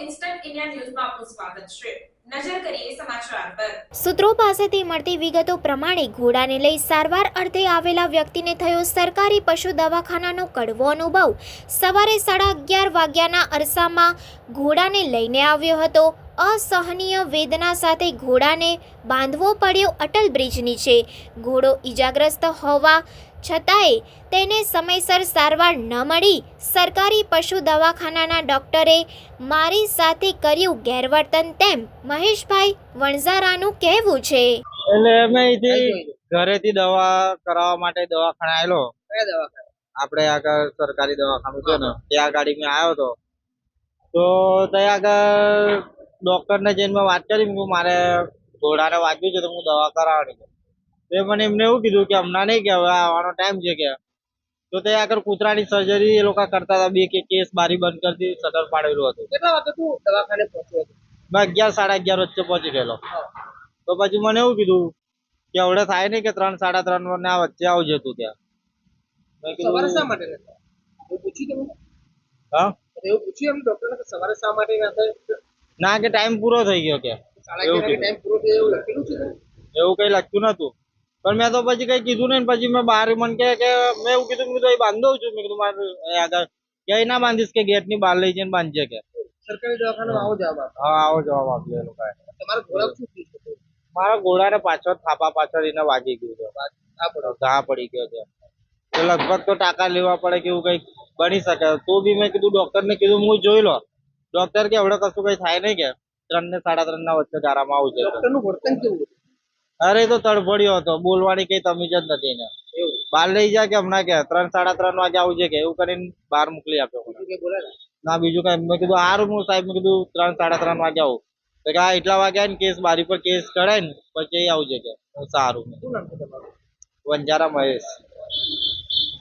India ન્યૂઝમાં આપનું સ્વાગત છે. સૂત્રો પાસેથી મળતી વિગતો પ્રમાણે ઘોડાને લઈ સારવાર અર્થે આવેલા વ્યક્તિને થયો સરકારી પશુ દવાખાનાનો કડવો અનુભવ. સવારે સાડા અગિયાર વાગ્યાના અરસામાં ઘોડાને લઈને આવ્યો હતો. અસહનીય વેદના સાથે ઘોડાને બાંધવો પડ્યો અટલ બ્રિજ નીચે ઘોડો ઈજાગ્રસ્ત હોવા છતાંય તેને સમયસર સારવાર ન મળી. સરકારી પશુ દવાખાનાના ડોક્ટરે મારી સાથે કર્યું ગેરવર્તન તેમ મહેશભાઈ વણઝારાનું કહેવું છે. એટલે અમે અહીંથી ઘરેથી દવા કરાવવા માટે દવાખાને આવેલો. આપણે આગળ સરકારી દવાખાનું છે ને ત્યાં ગાડી મેં આવ્યો હતો. તો ત્યાં આગળ ડોક્ટર ને જઈને મેં વાત કરી મારે ઘોડાને વાગ્યું છે તો હું દવા કરાવવાની છે. તો એ મને એમને એવું કીધું કે હમણાં નહીં કે હવે આવવાનો ટાઈમ છે કે. તો તે આગળ કૂતરાની સર્જરી એ લોકો કરતા હતા. બે કે કેસ બારી બંધ કરી શટર પાડેલું હતું. કેટલા વાગે તું દવાખાને પહોંચ્યો હતો? મેં અગિયાર સાડા અગિયાર વચ્ચે પહોંચી ગયેલો. તો પછી મને એવું કીધું કે હવે થાય નહીં કે ત્રણ સાડા ત્રણ ના વચ્ચે આવજે તું ત્યાં. મેં કીધું, શા માટે પૂછ્યું તમે હા? એવું પૂછ્યું એમ ડોક્ટરને કે સવારે શા માટે ના કે ટાઈમ પૂરો થઈ ગયો કે. સાડા એવું અગિયાર ટાઈમ પૂરો થયો એવું લખેલું છે એવું કઈ લખ્યું નતું. પણ મેં તો પછી કઈ કીધું નહીં પછી મેં બહાર મને કે મેં એવું કીધું કીધું બાંધો છું. મેં કીધું મારે આગળ ક્યાંય ના બાંધીશ કે ગેટની બહાર લઈ જઈને બાંધજે કે. સરકારી દવાખાનામાં આવો જવાબ આપો. હા આવો જવાબ આપ્યો એ લોકોએ. તમારો ઘોડા શું થયું મારા ઘોડાને પાછળ થાપા પાછળ એને વાગી ગયું છે. ઘા પડી ગયો છે. તો લગભગ તો ટાકા લેવા પડે કે એવું કઈ બની શકે. તો બી મેં કીધું ડોક્ટર ને કીધું હું જોઈ લો. ડોક્ટર કે હવે કશું કઈ થાય નહીં કે. ત્રણ ને સાડા ત્રણ ના વચ્ચે ગારામાં આવું છે. ડોક્ટરનું વર્તન કેવું અરે તો તડફડ્યો હતો. બોલવાની કઈ તમીજ જ નથી ને બાર લઈ જાય કે હમણાં કે? ત્રણ સાડા ત્રણ વાગે આવું છે કે? એવું કરીને બહાર મોકલી આપ્યો. ના? બીજું કઈ. મેં કીધું હારું હું સાહેબ મેં કીધું ત્રણ સાડા ત્રણ વાગે આવું. તો કે હા એટલા વાગે આવીને કેસ બારી પર કેસ કરાય ને પછી આવજે કે? હું સારું. વંજારા મહેશ.